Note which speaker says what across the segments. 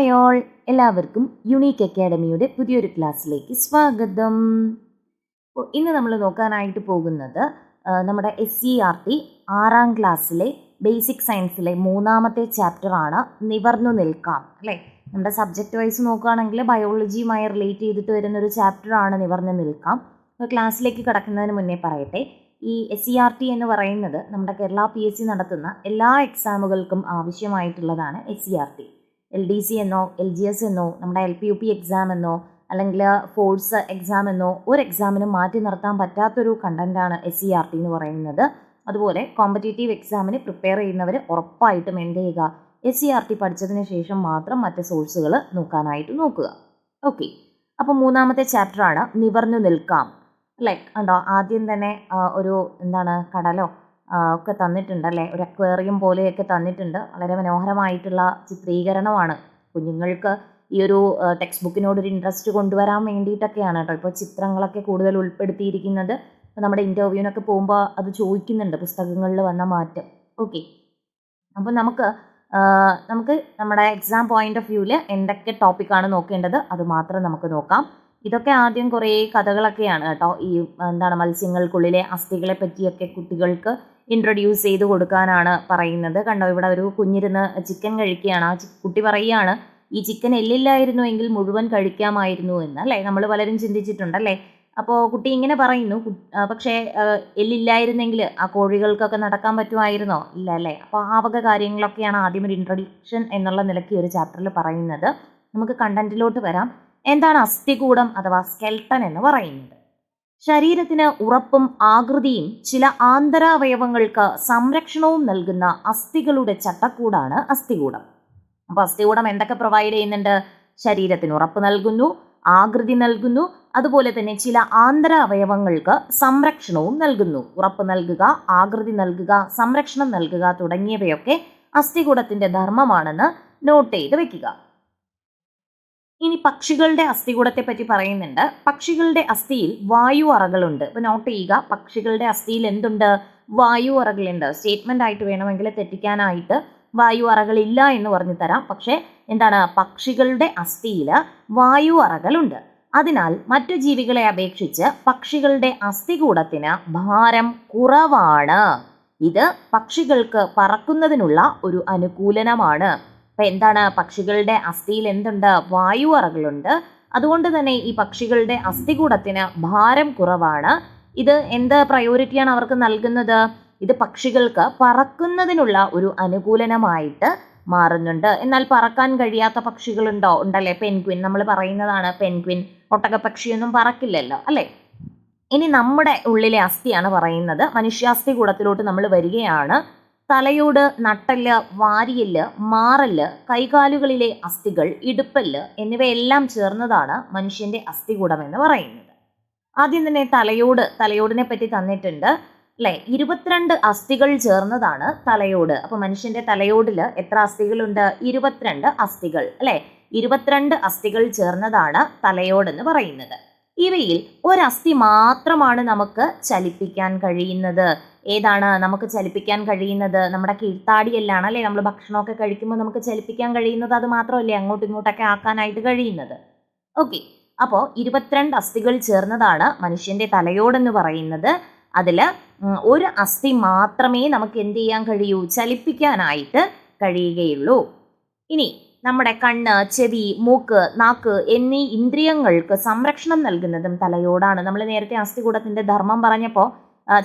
Speaker 1: Hi all എല്ലാവർക്കും unique അക്കാഡമിയുടെ പുതിയൊരു ക്ലാസ്സിലേക്ക് സ്വാഗതം. ഇന്ന് നമ്മൾ നോക്കാനായിട്ട് പോകുന്നത് നമ്മുടെ എസ് സി ആർ ടി ആറാം ക്ലാസ്സിലെ ബേസിക് സയൻസിലെ മൂന്നാമത്തെ ചാപ്റ്ററാണ് നിവർന്നു നിൽക്കാം അല്ലേ? നമ്മുടെ സബ്ജക്റ്റ് വൈസ് നോക്കുകയാണെങ്കിൽ ബയോളജിയുമായി റിലേറ്റ് ചെയ്തിട്ട് വരുന്ന ഒരു ചാപ്റ്ററാണ് നിവർന്നു നിൽക്കാം. ക്ലാസ്സിലേക്ക് കിടക്കുന്നതിന് മുന്നേ പറയട്ടെ ഈ എസ് സി ആർ ടി എന്ന് പറയുന്നത് നമ്മുടെ കേരള പി എസ് സി നടത്തുന്ന എല്ലാ എക്സാമുകൾക്കും ആവശ്യമായിട്ടുള്ളതാണ് S C R T L D C എന്നോ എൽ ജി എസ് എന്നോ നമ്മുടെ L P U P exam എന്നോ അല്ലെങ്കിൽ ഫോഴ്സ് എക്സാം എന്നോ ഒരു എക്സാമിനും മാറ്റി നിർത്താൻ പറ്റാത്തൊരു കണ്ടന്റാണ് എസ് സി ആർ ടി എന്ന് പറയുന്നത്. അതുപോലെ കോമ്പറ്റേറ്റീവ് എക്സാമിന് പ്രിപ്പയർ ചെയ്യുന്നവർ ഉറപ്പായിട്ടും എന്ത് ചെയ്യുക? എസ് സി ആർ ടി പഠിച്ചതിന് ശേഷം മാത്രം മറ്റ് സോഴ്സുകൾ നോക്കാനായിട്ട് നോക്കുക. ഓക്കെ അപ്പോൾ മൂന്നാമത്തെ ചാപ്റ്ററാണ് നിവർന്നു നിൽക്കാം. ലൈക്ക് ഉണ്ടോ ആദ്യം തന്നെ ഒരു എന്താണ് കടലോ ഒക്കെ തന്നിട്ടുണ്ട് അല്ലേ ഒരു അക്വേറിയം പോലെയൊക്കെ തന്നിട്ടുണ്ട്. വളരെ മനോഹരമായിട്ടുള്ള ചിത്രീകരണമാണ്. കുഞ്ഞുങ്ങൾക്ക് ഈ ഒരു ടെക്സ്റ്റ് ബുക്കിനോട് ഒരു ഇൻട്രസ്റ്റ് കൊണ്ടുവരാൻ വേണ്ടിയിട്ടൊക്കെയാണ് കേട്ടോ. ഇപ്പോൾ ചിത്രങ്ങളൊക്കെ കൂടുതൽ ഉൾപ്പെടുത്തിയിരിക്കുന്നത്. നമ്മുടെ ഇന്റർവ്യൂവിനൊക്കെ പോകുമ്പോൾ അത് ചോദിക്കുന്നുണ്ട്. പുസ്തകങ്ങളിൽ വന്ന മാറ്റം. ഓക്കെ. അപ്പോൾ നമുക്ക് നമുക്ക് നമ്മുടെ എക്സാം പോയിന്റ് ഓഫ് വ്യൂവിൽ എന്തൊക്കെ ടോപ്പിക്കാണ് നോക്കേണ്ടത്? അത് മാത്രം നമുക്ക് നോക്കാം. ഇതൊക്കെ ആദ്യം കുറേ കഥകളൊക്കെയാണ് കേട്ടോ. ഈ എന്താണ് മത്സ്യങ്ങൾക്കുള്ളിലെ അസ്ഥികളെ പറ്റിയൊക്കെ കുട്ടികൾക്ക് ഇൻട്രൊഡ്യൂസ് ചെയ്ത് കൊടുക്കാനാണ് പറയുന്നത്. കണ്ടോ ഇവിടെ ഒരു കുഞ്ഞിരുന്ന് ചിക്കൻ കഴിക്കുകയാണ്. ആ കുട്ടി പറയുകയാണ് ഈ ചിക്കൻ എല്ലില്ലായിരുന്നു എങ്കിൽ മുഴുവൻ കഴിക്കാമായിരുന്നു എന്ന് അല്ലേ? നമ്മൾ പലരും ചിന്തിച്ചിട്ടുണ്ടല്ലേ അപ്പോൾ കുട്ടി ഇങ്ങനെ പറയുന്നു പക്ഷേ എല്ലില്ലായിരുന്നെങ്കിൽ ആ കോഴികൾക്കൊക്കെ നടക്കാൻ പറ്റുമായിരുന്നോ? ഇല്ല അല്ലേ? അപ്പോൾ ആ വക കാര്യങ്ങളൊക്കെയാണ് ആദ്യം ഒരു ഇൻട്രൊഡക്ഷൻ എന്നുള്ള നിലയ്ക്ക് ഒരു ചാപ്റ്ററിൽ പറയുന്നത്. നമുക്ക് കണ്ടന്റിലോട്ട് വരാം. എന്താണ് അസ്ഥികൂടം അഥവാ സ്കെൽട്ടൻ എന്ന് പറയുന്നത്. ശരീരത്തിന് ഉറപ്പും ആകൃതിയും ചില ആന്തരാവയവങ്ങൾക്ക് സംരക്ഷണവും നൽകുന്ന അസ്ഥികളുടെ ചട്ടക്കൂടാണ് അസ്ഥികൂടം. അപ്പോൾ അസ്ഥികൂടം എന്തൊക്കെ പ്രൊവൈഡ് ചെയ്യുന്നുണ്ട്? ശരീരത്തിന് ഉറപ്പ് നൽകുന്നു ആകൃതി നൽകുന്നു അതുപോലെ തന്നെ ചില ആന്തരാവയവങ്ങൾക്ക് സംരക്ഷണവും നൽകുന്നു. ഉറപ്പ് നൽകുക ആകൃതി നൽകുക സംരക്ഷണം നൽകുക തുടങ്ങിയവയൊക്കെ അസ്ഥികൂടത്തിന്റെ ധർമ്മമാണെന്ന് നോട്ട് ചെയ്ത് വെക്കുക. ഇനി പക്ഷികളുടെ അസ്ഥികൂടത്തെ പറ്റി പറയുന്നുണ്ട്. പക്ഷികളുടെ അസ്ഥിയിൽ വായു അറകളുണ്ട്. ഇപ്പൊ നോട്ട് ചെയ്യുക പക്ഷികളുടെ അസ്ഥിയിൽ എന്തുണ്ട്? വായു അറകളുണ്ട്. സ്റ്റേറ്റ്മെന്റ് ആയിട്ട് വേണമെങ്കിൽ തെറ്റിക്കാനായിട്ട് വായു അറകളില്ല എന്ന് പറഞ്ഞു തരാം. പക്ഷേ എന്താണ്? പക്ഷികളുടെ അസ്ഥിയിൽ വായു അറകളുണ്ട്. അതിനാൽ മറ്റു ജീവികളെ അപേക്ഷിച്ച് പക്ഷികളുടെ അസ്ഥികൂടത്തിന് ഭാരം കുറവാണ്. ഇത് പക്ഷികൾക്ക് പറക്കുന്നതിനുള്ള ഒരു അനുകൂലനമാണ്. അപ്പൊ എന്താണ് പക്ഷികളുടെ അസ്ഥിയിൽ എന്തുണ്ട്? വായു അറകളുണ്ട്. അതുകൊണ്ട് തന്നെ ഈ പക്ഷികളുടെ അസ്ഥികൂടത്തിന് ഭാരം കുറവാണ്. ഇത് എന്ത് പ്രയോറിറ്റിയാണ് അവർക്ക് നൽകുന്നത്? ഇത് പക്ഷികൾക്ക് പറക്കുന്നതിനുള്ള ഒരു അനുകൂലനമായിട്ട് മാറുന്നുണ്ട്. എന്നാൽ പറക്കാൻ കഴിയാത്ത പക്ഷികളുണ്ടോ? ഉണ്ടല്ലേ? പെൻക്വിൻ നമ്മൾ പറയുന്നതാണ് പെൻഗ്വിൻ ഒട്ടകപ്പക്ഷിയൊന്നും പറക്കില്ലല്ലോ അല്ലേ? ഇനി നമ്മുടെ ഉള്ളിലെ അസ്ഥിയാണ് പറയുന്നത്. മനുഷ്യാസ്ഥി കൂടത്തിലോട്ട് നമ്മൾ വരികയാണ്. തലയോട് നട്ടൽ വാരിയൽ മാറൽ കൈകാലുകളിലെ അസ്ഥികൾ ഇടുപ്പല്ല് എന്നിവയെല്ലാം ചേർന്നതാണ് മനുഷ്യന്റെ അസ്ഥികൂടം എന്ന് പറയുന്നത്. ആദ്യം തന്നെ തലയോട് തലയോടിനെ പറ്റി തന്നിട്ടുണ്ട്. അല്ലെ? ഇരുപത്തിരണ്ട് അസ്ഥികൾ ചേർന്നതാണ് തലയോട്. അപ്പൊ മനുഷ്യന്റെ തലയോടിൽ എത്ര അസ്ഥികളുണ്ട്? ഇരുപത്തിരണ്ട് അസ്ഥികൾ. അല്ലെ? ഇരുപത്തിരണ്ട് അസ്ഥികൾ ചേർന്നതാണ് തലയോടെന്ന് പറയുന്നത്. ഇവയിൽ ഒരസ്ഥി മാത്രമാണ് നമുക്ക് ചലിപ്പിക്കാൻ കഴിയുന്നത്. ഏതാണ് നമുക്ക് ചലിപ്പിക്കാൻ കഴിയുന്നത്? നമ്മുടെ കീഴ്ത്താടിയെല്ലാണ് അല്ലേ? നമ്മൾ ഭക്ഷണമൊക്കെ കഴിക്കുമ്പോൾ നമുക്ക് ചലിപ്പിക്കാൻ കഴിയുന്നത് അത് മാത്രമല്ലേ? അങ്ങോട്ടും ഇങ്ങോട്ടൊക്കെ ആക്കാനായിട്ട് കഴിയുന്നത്. ഓക്കെ. അപ്പോൾ ഇരുപത്തിരണ്ട് അസ്ഥികൾ ചേർന്നതാണ് മനുഷ്യന്റെ തലയോടെന്ന് പറയുന്നത്. അതിൽ ഒരു അസ്ഥി മാത്രമേ നമുക്ക് എന്ത് ചെയ്യാൻ കഴിയൂ? ചലിപ്പിക്കാനായിട്ട് കഴിയുകയുള്ളൂ. ഇനി നമ്മുടെ കണ്ണ് ചെവി മൂക്ക് നാക്ക് എന്നീ ഇന്ദ്രിയങ്ങൾക്ക് സംരക്ഷണം നൽകുന്നതും തലയോടാണ്. നമ്മൾ നേരത്തെ അസ്ഥികൂടത്തിന്റെ ധർമ്മം പറഞ്ഞപ്പോൾ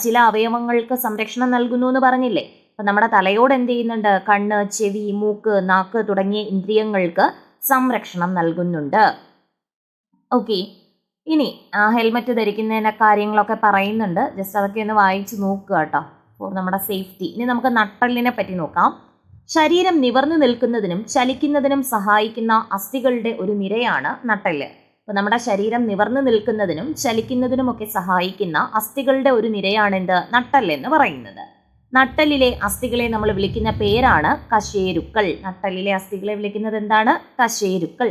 Speaker 1: ചില അവയവങ്ങൾക്ക് സംരക്ഷണം നൽകുന്നു എന്ന് പറഞ്ഞില്ലേ? അപ്പം നമ്മുടെ തലയോട് എന്ത് ചെയ്യുന്നുണ്ട്? കണ്ണ് ചെവി മൂക്ക് നാക്ക് തുടങ്ങിയ ഇന്ദ്രിയങ്ങൾക്ക് സംരക്ഷണം നൽകുന്നുണ്ട്. ഓക്കെ. ഇനി ഹെൽമെറ്റ് ധരിക്കുന്നതിന്റെ കാര്യങ്ങളൊക്കെ പറയുന്നുണ്ട്. ജസ്റ്റ് അതൊക്കെ ഒന്ന് വായിച്ച് നോക്കുക കേട്ടോ. നമ്മുടെ സേഫ്റ്റി. ഇനി നമുക്ക് നട്ടലിനെ പറ്റി നോക്കാം. ശരീരം നിവർന്നു നിൽക്കുന്നതിനും ചലിക്കുന്നതിനും സഹായിക്കുന്ന അസ്ഥികളുടെ ഒരു നിരയാണ് നട്ടൽ അപ്പോൾ നമ്മുടെ ശരീരം നിവർന്നു നിൽക്കുന്നതിനും ചലിക്കുന്നതിനുമൊക്കെ സഹായിക്കുന്ന അസ്ഥികളുടെ ഒരു നിരയാണ് എന്ത്? നട്ടൽ എന്ന് പറയുന്നത്. നട്ടലിലെ അസ്ഥികളെ നമ്മൾ വിളിക്കുന്ന പേരാണ് കശേരുക്കൾ. നട്ടലിലെ അസ്ഥികളെ വിളിക്കുന്നത് എന്താണ്? കശേരുക്കൾ.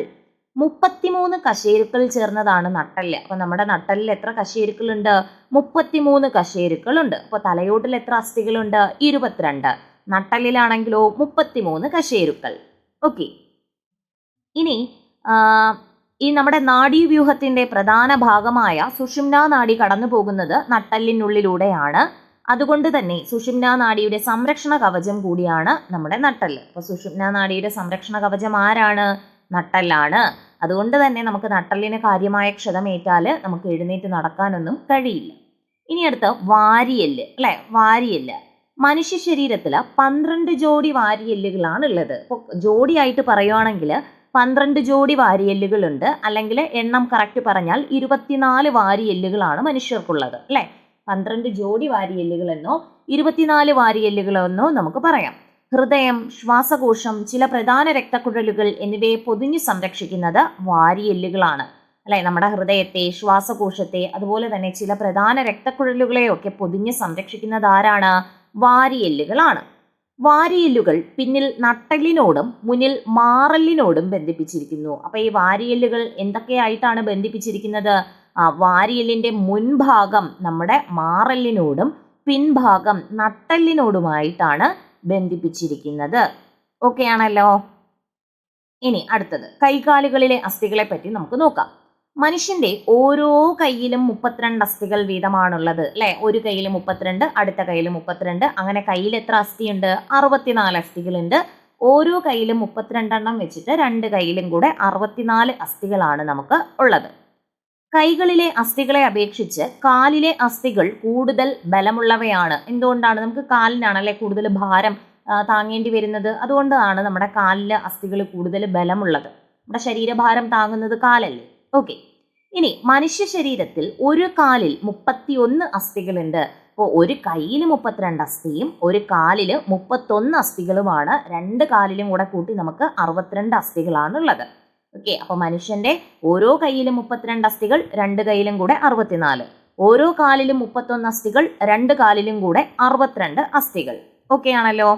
Speaker 1: മുപ്പത്തിമൂന്ന് കശേരുക്കൾ ചേർന്നതാണ് നട്ടൽ അപ്പോൾ നമ്മുടെ നട്ടലിൽ എത്ര കശേരുക്കളുണ്ട്? മുപ്പത്തിമൂന്ന് കശേരുക്കളുണ്ട്. അപ്പോൾ തലയോട്ടിൽ എത്ര അസ്ഥികളുണ്ട്? ഇരുപത്തിരണ്ട്. നട്ടലിലാണെങ്കിലോ മുപ്പത്തിമൂന്ന് കശേരുക്കൾ. ഓക്കെ. ഇനി ഈ നമ്മുടെ നാഡീവ്യൂഹത്തിന്റെ പ്രധാന ഭാഗമായ സുഷുമ്നാ നാഡി കടന്നു പോകുന്നത് നട്ടലിനുള്ളിലൂടെയാണ്. അതുകൊണ്ട് തന്നെ സുഷുമ്നാ നാഡിയുടെ സംരക്ഷണ കവചം കൂടിയാണ് നമ്മുടെ നട്ടൽ. അപ്പോൾ സുഷുമ്നാ നാഡിയുടെ സംരക്ഷണ കവചം ആരാണ്? നട്ടല്ലാണ് അതുകൊണ്ട് തന്നെ നമുക്ക് നട്ടലിന് കാര്യമായ ക്ഷതമേറ്റാൽ നമുക്ക് എഴുന്നേറ്റ് നടക്കാനൊന്നും കഴിയില്ല. ഇനി അടുത്ത വാരിയെല്ല് അല്ലേ? വാരിയെല്ല്. മനുഷ്യ ശരീരത്തിൽ പന്ത്രണ്ട് ജോഡി വാരിയെല്ലുകളാണ് ഉള്ളത്. ഇപ്പോൾ ജോഡിയായിട്ട് പറയുവാണെങ്കിൽ പന്ത്രണ്ട് ജോഡി വാരിയെല്ലുകളുണ്ട്. അല്ലെങ്കിൽ എണ്ണം കറക്റ്റ് പറഞ്ഞാൽ ഇരുപത്തിനാല് വാരിയെല്ലുകളാണ് മനുഷ്യർക്കുള്ളത്. അല്ലേ? പന്ത്രണ്ട് ജോഡി വാരിയെല്ലുകളെന്നോ ഇരുപത്തിനാല് വാരിയെല്ലുകളെന്നോ നമുക്ക് പറയാം. ഹൃദയം ശ്വാസകോശം ചില പ്രധാന രക്തക്കുഴലുകൾ എന്നിവയെ പൊതിഞ്ഞു സംരക്ഷിക്കുന്നത് വാരിയെല്ലുകളാണ്. അല്ലെ? നമ്മുടെ ഹൃദയത്തെ ശ്വാസകോശത്തെ അതുപോലെ തന്നെ ചില പ്രധാന രക്തക്കുഴലുകളെയൊക്കെ പൊതിഞ്ഞ് സംരക്ഷിക്കുന്നത് ആരാണ്? വാരിയെല്ലുകളാണ്. വാരിയെല്ലുകൾ പിന്നിൽ നട്ടലിനോടും മുന്നിൽ മാറലിനോടും ബന്ധിപ്പിച്ചിരിക്കുന്നു. അപ്പൊ ഈ വാരിയെല്ലുകൾ എന്തൊക്കെയായിട്ടാണ് ബന്ധിപ്പിച്ചിരിക്കുന്നത്? ആ വാരിയെല്ലിന്റെ മുൻഭാഗം നമ്മുടെ മാറലിനോടും പിൻഭാഗം നട്ടലിനോടുമായിട്ടാണ് ബന്ധിപ്പിച്ചിരിക്കുന്നത്. ഓക്കെ ആണല്ലോ ഇനി അടുത്തത്. കൈകാലുകളിലെ അസ്ഥികളെ പറ്റി നമുക്ക് നോക്കാം. മനുഷ്യന്റെ ഓരോ കയ്യിലും മുപ്പത്തിരണ്ട് അസ്ഥികൾ വീതമാണുള്ളത് അല്ലെ? ഒരു കയ്യിൽ മുപ്പത്തിരണ്ട് അടുത്ത കയ്യിൽ മുപ്പത്തിരണ്ട്. അങ്ങനെ കയ്യിൽ എത്ര അസ്ഥിയുണ്ട്? അറുപത്തിനാല് അസ്ഥികളുണ്ട്. ഓരോ കയ്യിലും മുപ്പത്തിരണ്ടെണ്ണം വെച്ചിട്ട് രണ്ട് കയ്യിലും കൂടെ അറുപത്തിനാല് അസ്ഥികളാണ് നമുക്ക് ഉള്ളത്. കൈകളിലെ അസ്ഥികളെ അപേക്ഷിച്ച് കാലിലെ അസ്ഥികൾ കൂടുതൽ ബലമുള്ളവയാണ്. എന്തുകൊണ്ടാണ്? നമുക്ക് കാലിനാണ് അല്ലെ കൂടുതൽ ഭാരം താങ്ങേണ്ടി വരുന്നത്? അതുകൊണ്ടാണ് നമ്മുടെ കാലിലെ അസ്ഥികൾ കൂടുതൽ ബലമുള്ളത്. നമ്മുടെ ശരീരഭാരം താങ്ങുന്നത് കാലല്ലേ? ഓക്കെ ഇനി മനുഷ്യ ശരീരത്തിൽ ഒരു കാലിൽ മുപ്പത്തിയൊന്ന് അസ്ഥികളുണ്ട്. അപ്പോൾ ഒരു കയ്യിൽ മുപ്പത്തിരണ്ട് അസ്ഥിയും ഒരു കാലിൽ മുപ്പത്തൊന്ന് അസ്ഥികളുമാണ്. രണ്ട് കാലിലും കൂടെ കൂട്ടി നമുക്ക് അറുപത്തിരണ്ട് അസ്ഥികളാണുള്ളത്. ഓക്കെ അപ്പോൾ മനുഷ്യന്റെ ഓരോ കയ്യിലും മുപ്പത്തിരണ്ട് അസ്ഥികൾ രണ്ട് കയ്യിലും കൂടെ അറുപത്തിനാല്. ഓരോ കാലിലും മുപ്പത്തൊന്ന് അസ്ഥികൾ രണ്ട് കാലിലും കൂടെ അറുപത്തിരണ്ട് അസ്ഥികൾ. ഓക്കെ ആണല്ലോ?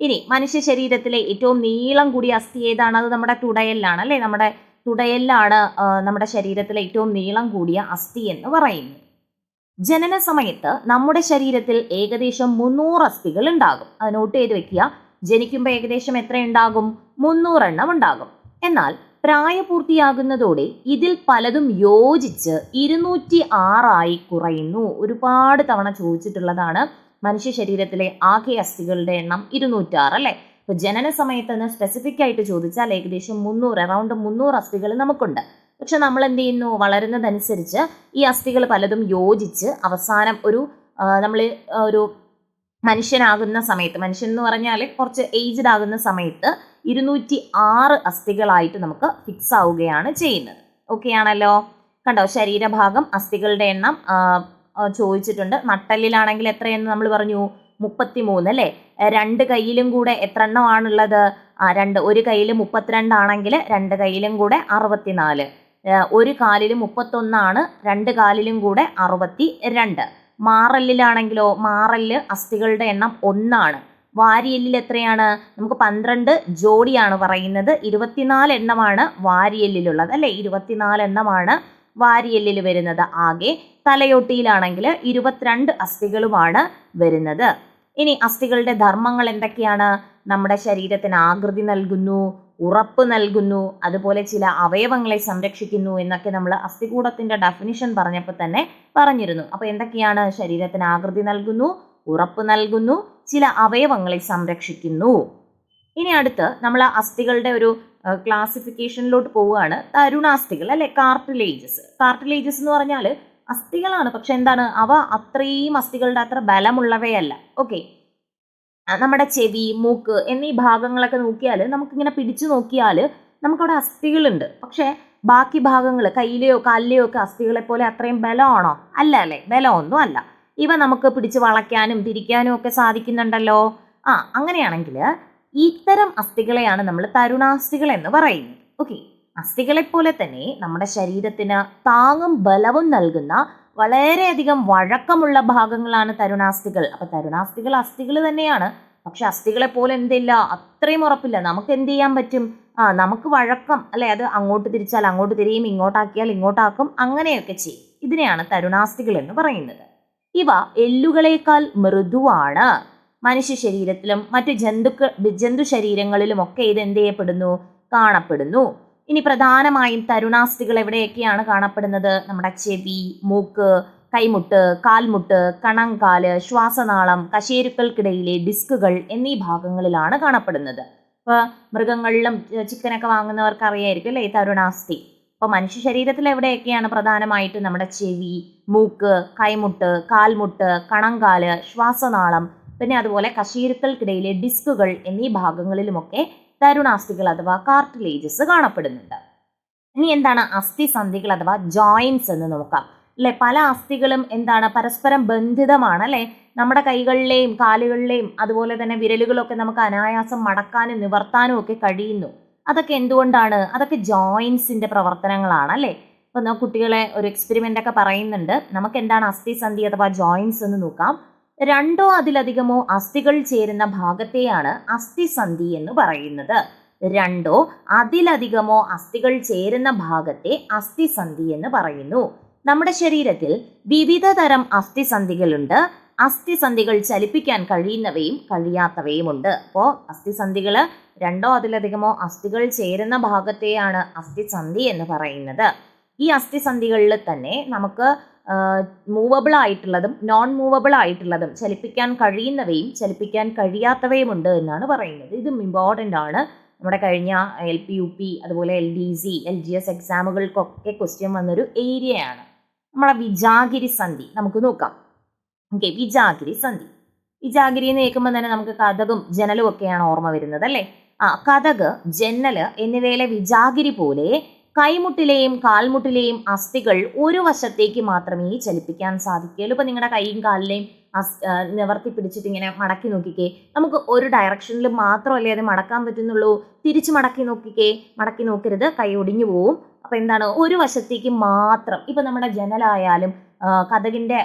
Speaker 1: ഇനി മനുഷ്യ ശരീരത്തിലെ ഏറ്റവും നീളം കൂടിയ അസ്ഥി ഏതാണ്? അത് നമ്മുടെ തുടയലിലാണ് അല്ലേ? നമ്മുടെ തുടയലിലാണ് നമ്മുടെ ശരീരത്തിലെ ഏറ്റവും നീളം കൂടിയ അസ്ഥി എന്ന് പറയുന്നത്. ജനന സമയത്ത് നമ്മുടെ ശരീരത്തിൽ ഏകദേശം മുന്നൂറ് അസ്ഥികൾ ഉണ്ടാകും. അത് നോട്ട് ചെയ്ത് വെക്കുക. ജനിക്കുമ്പോൾ ഏകദേശം എത്ര ഉണ്ടാകും? മുന്നൂറെണ്ണം ഉണ്ടാകും. എന്നാൽ പ്രായപൂർത്തിയാകുന്നതോടെ ഇതിൽ പലതും യോജിച്ച് ഇരുന്നൂറ്റി ആറായി കുറയുന്നു. ഒരുപാട് തവണ ചോദിച്ചിട്ടുള്ളതാണ് മനുഷ്യ ശരീരത്തിലെ ആകെ അസ്ഥികളുടെ എണ്ണം ഇരുന്നൂറ്റാറ് അല്ലെ? ഇപ്പൊ ജനന സമയത്ത് തന്നെ സ്പെസിഫിക് ആയിട്ട് ചോദിച്ചാൽ ഏകദേശം മുന്നൂറ് അറൗണ്ട് മുന്നൂറ് അസ്ഥികൾ നമുക്കുണ്ട്. പക്ഷെ നമ്മൾ എന്ത് ചെയ്യുന്നു? വളരുന്നതനുസരിച്ച് ഈ അസ്ഥികൾ പലതും യോജിച്ച് അവസാനം ഒരു നമ്മൾ ഒരു മനുഷ്യനാകുന്ന സമയത്ത് മനുഷ്യൻ എന്ന് പറഞ്ഞാൽ കുറച്ച് ഏജ്ഡ് ആകുന്ന സമയത്ത് ഇരുന്നൂറ്റി ആറ് അസ്ഥികളായിട്ട് നമുക്ക് ഫിക്സ് ആവുകയാണ് ചെയ്യുന്നത്. ഓക്കെ ആണല്ലോ? കണ്ടോ? ശരീരഭാഗം അസ്ഥികളുടെ എണ്ണം ചോദിച്ചിട്ടുണ്ട്. നട്ടലിലാണെങ്കിൽ എത്രയെന്ന് നമ്മൾ പറഞ്ഞു? മുപ്പത്തി മൂന്ന് അല്ലേ രണ്ട് കയ്യിലും കൂടെ എത്ര എണ്ണമാണുള്ളത് ആ രണ്ട് ഒരു കയ്യിൽ മുപ്പത്തിരണ്ടാണെങ്കിൽ രണ്ട് കയ്യിലും കൂടെ അറുപത്തിനാല്. ഒരു കാലിൽ മുപ്പത്തൊന്നാണ് രണ്ട് കാലിലും കൂടെ അറുപത്തി രണ്ട് മാറല്ലിലാണെങ്കിലോ മാറല്ല് അസ്ഥികളുടെ എണ്ണം ഒന്നാണ്. വാരിയല്ലിൽ എത്രയാണ്? നമുക്ക് പന്ത്രണ്ട് ജോഡിയാണ് പറയുന്നത്. ഇരുപത്തിനാല് എണ്ണമാണ് വാരിയല്ലിലുള്ളത് അല്ലേ? ഇരുപത്തിനാല് എണ്ണമാണ് വാരിയെല്ലിൽ വരുന്നത്. ആകെ തലയൊട്ടിയിലാണെങ്കിൽ ഇരുപത്തിരണ്ട് അസ്ഥികളുമാണ് വരുന്നത്. ഇനി അസ്ഥികളുടെ ധർമ്മങ്ങൾ എന്തൊക്കെയാണ്? നമ്മുടെ ശരീരത്തിന് ആകൃതി നൽകുന്നു ഉറപ്പ് നൽകുന്നു അതുപോലെ ചില അവയവങ്ങളെ സംരക്ഷിക്കുന്നു എന്നൊക്കെ നമ്മൾ അസ്ഥികൂടത്തിന്റെ ഡെഫിനിഷൻ പറഞ്ഞപ്പോൾ തന്നെ പറഞ്ഞിരുന്നു. അപ്പോൾ എന്തൊക്കെയാണ്? ശരീരത്തിന് ആകൃതി നൽകുന്നു ഉറപ്പ് നൽകുന്നു ചില അവയവങ്ങളെ സംരക്ഷിക്കുന്നു. ഇനി അടുത്ത് നമ്മൾ അസ്ഥികളുടെ ഒരു ക്ലാസിഫിക്കേഷനിലോട്ട് പോവുകയാണ്. തരുണാസ്ഥികൾ അല്ലെ? കാർട്ടിലേജസ് കാർട്ടിലേജസ് എന്ന് പറഞ്ഞാൽ അസ്ഥികളാണ്. പക്ഷെ എന്താണ്? അവ അത്രയും അസ്ഥികളുടെ അത്ര ബലമുള്ളവയല്ല. ഓക്കെ നമ്മുടെ ചെവി മൂക്ക് എന്നീ ഭാഗങ്ങളൊക്കെ നോക്കിയാൽ നമുക്കിങ്ങനെ പിടിച്ചു നോക്കിയാൽ നമുക്കവിടെ അസ്ഥികളുണ്ട്. പക്ഷേ ബാക്കി ഭാഗങ്ങൾ കയ്യിലെയോ കാലിലെയോ ഒക്കെ അസ്ഥികളെ പോലെ അത്രയും ബലമാണോ? അല്ല അല്ലേ? ബലമൊന്നും അല്ല. ഇവ നമുക്ക് പിടിച്ച് വളയ്ക്കാനും തിരിക്കാനും ഒക്കെ സാധിക്കുന്നുണ്ടല്ലോ. ആ അങ്ങനെയാണെങ്കിൽ ഇത്തരം അസ്ഥികളെയാണ് നമ്മൾ തരുണാസ്ഥികൾ എന്ന് പറയുന്നത്. ഓക്കെ അസ്ഥികളെ പോലെ തന്നെ നമ്മുടെ ശരീരത്തിന് താങ്ങും ബലവും നൽകുന്ന വളരെയധികം വഴക്കമുള്ള ഭാഗങ്ങളാണ് തരുണാസ്ഥികൾ. അപ്പൊ തരുണാസ്ഥികൾ അസ്ഥികൾ തന്നെയാണ്. പക്ഷെ അസ്ഥികളെ പോലെ എന്തില്ല? അത്രയും ഉറപ്പില്ല. നമുക്ക് എന്ത് ചെയ്യാൻ പറ്റും? ആ നമുക്ക് വഴക്കം അല്ലെ? അത് അങ്ങോട്ട് തിരിച്ചാൽ അങ്ങോട്ട് തിരിയും ഇങ്ങോട്ടാക്കിയാൽ ഇങ്ങോട്ടാക്കും അങ്ങനെയൊക്കെ ചെയ്യും. ഇതിനെയാണ് തരുണാസ്ഥികൾ എന്ന് പറയുന്നത്. ഇവ എല്ലുകളേക്കാൾ മൃദുവാണ്. മനുഷ്യ ശരീരത്തിലും മറ്റ് ജന്തുക്ക ജന്തു ശരീരങ്ങളിലും ഒക്കെ ഇത് എന്ത് ചെയ്യപ്പെടുന്നു? കാണപ്പെടുന്നു. ഇനി പ്രധാനമായും തരുണാസ്ഥികൾ എവിടെയൊക്കെയാണ് കാണപ്പെടുന്നത്? നമ്മുടെ ചെവി മൂക്ക് കൈമുട്ട് കാൽമുട്ട് കണങ്കാൽ ശ്വാസനാളം കശേരുക്കൾക്കിടയിലെ ഡിസ്കുകൾ എന്നീ ഭാഗങ്ങളിലാണ് കാണപ്പെടുന്നത്. ഇപ്പോൾ മൃഗങ്ങളിലും ചിക്കനൊക്കെ വാങ്ങുന്നവർക്ക് അറിയായിരിക്കും അല്ലേ തരുണാസ്ഥി അപ്പോൾ മനുഷ്യ ശരീരത്തിൽ എവിടെയൊക്കെയാണ് പ്രധാനമായിട്ടും നമ്മുടെ ചെവി മൂക്ക് കൈമുട്ട് കാൽമുട്ട് കണങ്കാൽ ശ്വാസനാളം പിന്നെ അതുപോലെ കശീരുക്കൾക്കിടയിലെ ഡിസ്കുകൾ എന്നീ ഭാഗങ്ങളിലുമൊക്കെ തരുണാസ്ഥികൾ അഥവാ കാർട്ടിലേജസ് കാണപ്പെടുന്നുണ്ട്. ഇനി എന്താണ് അസ്ഥിസന്ധികൾ അഥവാ ജോയിൻസ് എന്ന് നോക്കാം. അല്ലെ? പല അസ്ഥികളും എന്താണ് പരസ്പരം ബന്ധിതമാണ് അല്ലെ? നമ്മുടെ കൈകളിലെയും കാലുകളിലെയും അതുപോലെ തന്നെ വിരലുകളൊക്കെ നമുക്ക് അനായാസം മടക്കാനും നിവർത്താനും ഒക്കെ കഴിയുന്നു. അതൊക്കെ എന്തുകൊണ്ടാണ്? അതൊക്കെ ജോയിൻസിന്റെ പ്രവർത്തനങ്ങളാണ് അല്ലേ? ഇപ്പൊ ന- കുട്ടികളെ ഒരു എക്സ്പെരിമെന്റ് ഒക്കെ പറയുന്നുണ്ട്. നമുക്ക് എന്താണ് അസ്ഥിസന്ധി അഥവാ ജോയിൻസ് എന്ന് നോക്കാം. രണ്ടോ അതിലധികമോ അസ്ഥികൾ ചേരുന്ന ഭാഗത്തെയാണ് അസ്ഥിസന്ധി എന്ന് പറയുന്നത്. രണ്ടോ അതിലധികമോ അസ്ഥികൾ ചേരുന്ന ഭാഗത്തെ അസ്ഥിസന്ധി എന്ന് പറയുന്നു. നമ്മുടെ ശരീരത്തിൽ വിവിധ തരം അസ്ഥിസന്ധികളുണ്ട്. അസ്ഥിസന്ധികൾ ചലിപ്പിക്കാൻ കഴിയുന്നവയും കഴിയാത്തവയുമുണ്ട്. അപ്പോൾ അസ്ഥിസന്ധികൾ രണ്ടോ അതിലധികമോ അസ്ഥികൾ ചേരുന്ന ഭാഗത്തെയാണ് അസ്ഥിസന്ധി എന്ന് പറയുന്നത്. ഈ അസ്ഥിസന്ധികളിൽ തന്നെ നമുക്ക് മൂവബിൾ ആയിട്ടുള്ളതും നോൺ മൂവബിൾ ആയിട്ടുള്ളതും ചലിപ്പിക്കാൻ കഴിയുന്നവയും ചലിപ്പിക്കാൻ കഴിയാത്തവയും ഉണ്ട് എന്നാണ് പറയുന്നത്. ഇതും ഇമ്പോർട്ടന്റ് ആണ്. നമ്മുടെ കഴിഞ്ഞ എൽ പി യു പി അതുപോലെ L D C L G S എക്സാമുകൾക്കൊക്കെ question വന്നൊരു ഏരിയയാണ് നമ്മളെ വിജാഗിരി സന്ധി നമുക്ക് നോക്കാം. ഓക്കെ വിജാഗിരി സന്ധി. വിജാഗിരി എന്ന് കേൾക്കുമ്പോൾ തന്നെ നമുക്ക് കഥകും ജനലും ഒക്കെയാണ് ഓർമ്മ വരുന്നത് അല്ലേ? ആ കഥക് ജനൽ എന്നിവയിലെ വിജാഗിരി പോലെ കൈമുട്ടിലെയും കാൽമുട്ടിലെയും അസ്ഥികൾ ഒരു വശത്തേക്ക് മാത്രമേ ചലിപ്പിക്കാൻ സാധിക്കുകയുള്ളൂ. ഇപ്പൊ നിങ്ങളുടെ കൈയും കാലിലെയും നിവർത്തി പിടിച്ചിട്ട് ഇങ്ങനെ മടക്കി നോക്കിക്കേ. നമുക്ക് ഒരു ഡയറക്ഷനിൽ മാത്രമല്ലേ അത് മടക്കാൻ പറ്റുന്നുള്ളൂ? തിരിച്ച് മടക്കി നോക്കിക്കേ. മടക്കി നോക്കരുത്. കൈ ഒടിഞ്ഞു പോവും. അപ്പൊ എന്താണ്? ഒരു വശത്തേക്ക് മാത്രം ഇപ്പൊ നമ്മുടെ ജനലായാലും കഥകിന്റെ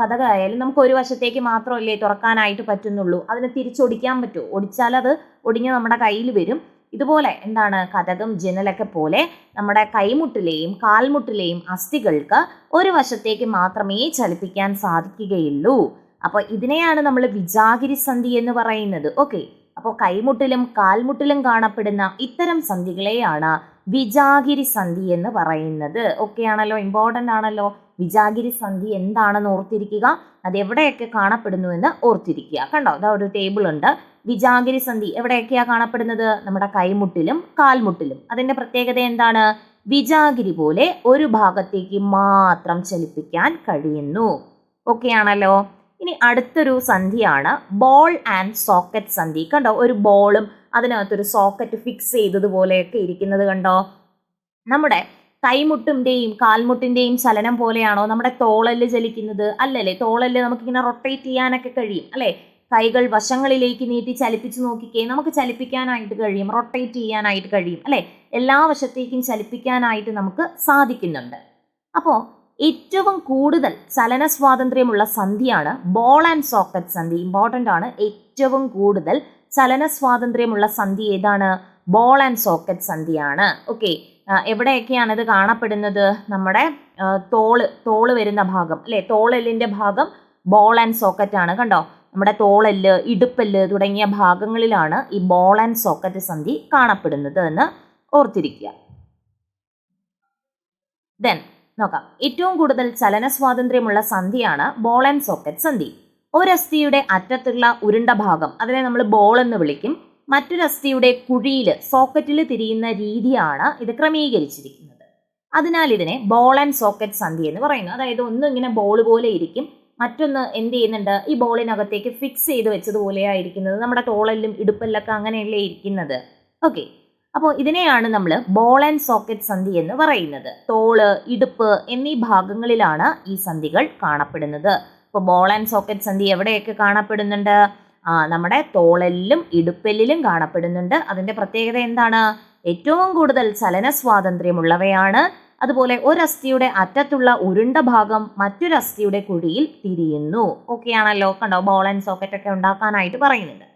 Speaker 1: കഥകായാലും നമുക്ക് ഒരു വശത്തേക്ക് മാത്രമല്ലേ തുറക്കാനായിട്ട് പറ്റുന്നുള്ളൂ. അതിനെ തിരിച്ചൊടിക്കാൻ പറ്റുമോ ഒടിച്ചാൽ അത് ഒടിഞ്ഞ് നമ്മുടെ കയ്യിൽ വരും. ഇതുപോലെ എന്താണ് കഥകം ജനലൊക്കെ പോലെ നമ്മുടെ കൈമുട്ടിലെയും കാൽമുട്ടിലെയും അസ്ഥികൾക്ക് ഒരു വശത്തേക്ക് മാത്രമേ ചലിപ്പിക്കാൻ സാധിക്കുകയുള്ളൂ. അപ്പോൾ ഇതിനെയാണ് നമ്മൾ വിജാഗിരി സന്ധി എന്ന് പറയുന്നത്. ഓക്കെ. അപ്പോൾ കൈമുട്ടിലും കാൽമുട്ടിലും കാണപ്പെടുന്ന ഇത്തരം സന്ധികളെയാണ് വിജാഗിരി സന്ധി എന്ന് പറയുന്നത്. ഓക്കെ ആണല്ലോ? ഇമ്പോർട്ടന്റ് ആണല്ലോ? വിജാഗിരി സന്ധി എന്താണെന്ന് ഓർത്തിരിക്കുക. അത് എവിടെയൊക്കെ കാണപ്പെടുന്നു എന്ന് ഓർത്തിരിക്കുക. കണ്ടോ? ഇതാ ഒരു ടേബിൾ ഉണ്ട്. വിജാഗിരി സന്ധി എവിടെയൊക്കെയാ കാണപ്പെടുന്നത്? നമ്മുടെ കൈമുട്ടിലും കാൽമുട്ടിലും. അതിന്റെ പ്രത്യേകത എന്താണ്? വിജാഗിരി പോലെ ഒരു ഭാഗത്തേക്ക് മാത്രം ചലിപ്പിക്കാൻ കഴിയുന്നു. ഓക്കെ ആണല്ലോ? ഇനി അടുത്തൊരു സന്ധിയാണ് ബോൾ ആൻഡ് സോക്കറ്റ് സന്ധി. കണ്ടോ? ഒരു ബോളും അതിനകത്തൊരു സോക്കറ്റ് ഫിക്സ് ചെയ്തതുപോലെയൊക്കെ ഇരിക്കുന്നത് കണ്ടോ? നമ്മുടെ കൈമുട്ടിന്റെയും കാൽമുട്ടിന്റെയും ചലനം പോലെയാണോ നമ്മുടെ തോളൽ ചലിക്കുന്നത്? അല്ലല്ലേ? തോളൽ നമുക്കിങ്ങനെ റൊട്ടേറ്റ് ചെയ്യാനൊക്കെ കഴിയും അല്ലേ? കൈകൾ വശങ്ങളിലേക്ക് നീട്ടി ചലിപ്പിച്ച് നോക്കിക്കേ നമുക്ക് ചലിപ്പിക്കാനായിട്ട് കഴിയും റൊട്ടേറ്റ് ചെയ്യാനായിട്ട് കഴിയും അല്ലെ? എല്ലാ വശത്തേക്കും ചലിപ്പിക്കാനായിട്ട് നമുക്ക് സാധിക്കുന്നുണ്ട്. അപ്പോൾ ഏറ്റവും കൂടുതൽ ചലന സ്വാതന്ത്ര്യമുള്ള സന്ധിയാണ് ബോൾ ആൻഡ് സോക്കറ്റ് സന്ധി. ഇമ്പോർട്ടന്റ് ആണ്. ഏറ്റവും കൂടുതൽ ചലന സ്വാതന്ത്ര്യമുള്ള സന്ധി ഏതാണ്? ബോൾ ആൻഡ് സോക്കറ്റ് സന്ധിയാണ്. ഓക്കെ എവിടെയൊക്കെയാണ് ഇത് കാണപ്പെടുന്നത്? നമ്മുടെ തോൾ തോൾ വരുന്ന ഭാഗം അല്ലെ? തോളലിന്റെ ഭാഗം ബോൾ ആൻഡ് സോക്കറ്റ് ആണ്. കണ്ടോ? നമ്മുടെ തോളെല്ല് ഇടുപ്പല്ല് തുടങ്ങിയ ഭാഗങ്ങളിലാണ് ഈ ബോൾ ആൻഡ് സോക്കറ്റ് സന്ധി കാണപ്പെടുന്നത് എന്ന് ഓർത്തിരിക്കുക. ദെൻ നോക്കാം. ഏറ്റവും കൂടുതൽ ചലന സ്വാതന്ത്ര്യമുള്ള സന്ധിയാണ് ബോൾ ആൻഡ് സോക്കറ്റ് സന്ധി. ഒരസ്ഥിയുടെ അറ്റത്തുള്ള ഉരുണ്ട ഭാഗം അതിനെ നമ്മൾ ബോൾ എന്ന് വിളിക്കും. മറ്റൊരു അസ്ഥിയുടെ കുഴിയിൽ സോക്കറ്റിൽ തിരിയുന്ന രീതിയാണ് ഇത് ക്രമീകരിച്ചിരിക്കുന്നത്. അതിനാൽ ഇതിനെ ബോൾ ആൻഡ് സോക്കറ്റ് സന്ധി എന്ന് പറയുന്നു. അതായത് ഒന്നും ഇങ്ങനെ ബോൾ പോലെ ഇരിക്കും. മറ്റൊന്ന് എന്ത് ചെയ്യുന്നുണ്ട്? ഈ ബോളിനകത്തേക്ക് ഫിക്സ് ചെയ്ത് വെച്ചതുപോലെയായിരിക്കുന്നത്. നമ്മുടെ തോളെല്ലും ഇടുപ്പെല്ലൊക്കെ അങ്ങനെയല്ലേ ഇരിക്കുന്നത്. ഓക്കെ അപ്പോൾ ഇതിനെയാണ് നമ്മൾ ബോൾ ആൻഡ് സോക്കറ്റ് സന്ധി എന്ന് പറയുന്നത്. തോൾ ഇടുപ്പ് എന്നീ ഭാഗങ്ങളിലാണ് ഈ സന്ധികൾ കാണപ്പെടുന്നത്. ഇപ്പോൾ ബോൾ ആൻഡ് സോക്കറ്റ് സന്ധി എവിടെയൊക്കെ കാണപ്പെടുന്നുണ്ട്? ആ നമ്മുടെ തോളെല്ലും ഇടുപ്പെല്ലിലും കാണപ്പെടുന്നുണ്ട്. അതിന്റെ പ്രത്യേകത എന്താണ്? ഏറ്റവും കൂടുതൽ ചലന സ്വാതന്ത്ര്യമുള്ളവയാണ് അതുപോലെ ഒരസ്ഥിയുടെ അറ്റത്തുള്ള ഉരുണ്ട ഭാഗം മറ്റൊരു അസ്ഥിയുടെ കുഴിയിൽ തിരിയുന്നു. ഓക്കെ ആണല്ലോ. കണ്ടോ? ബോൾ ആൻഡ് സോക്കറ്റ് ഒക്കെ ഉണ്ടാക്കാനായിട്ട് പറയുന്നുണ്ട്.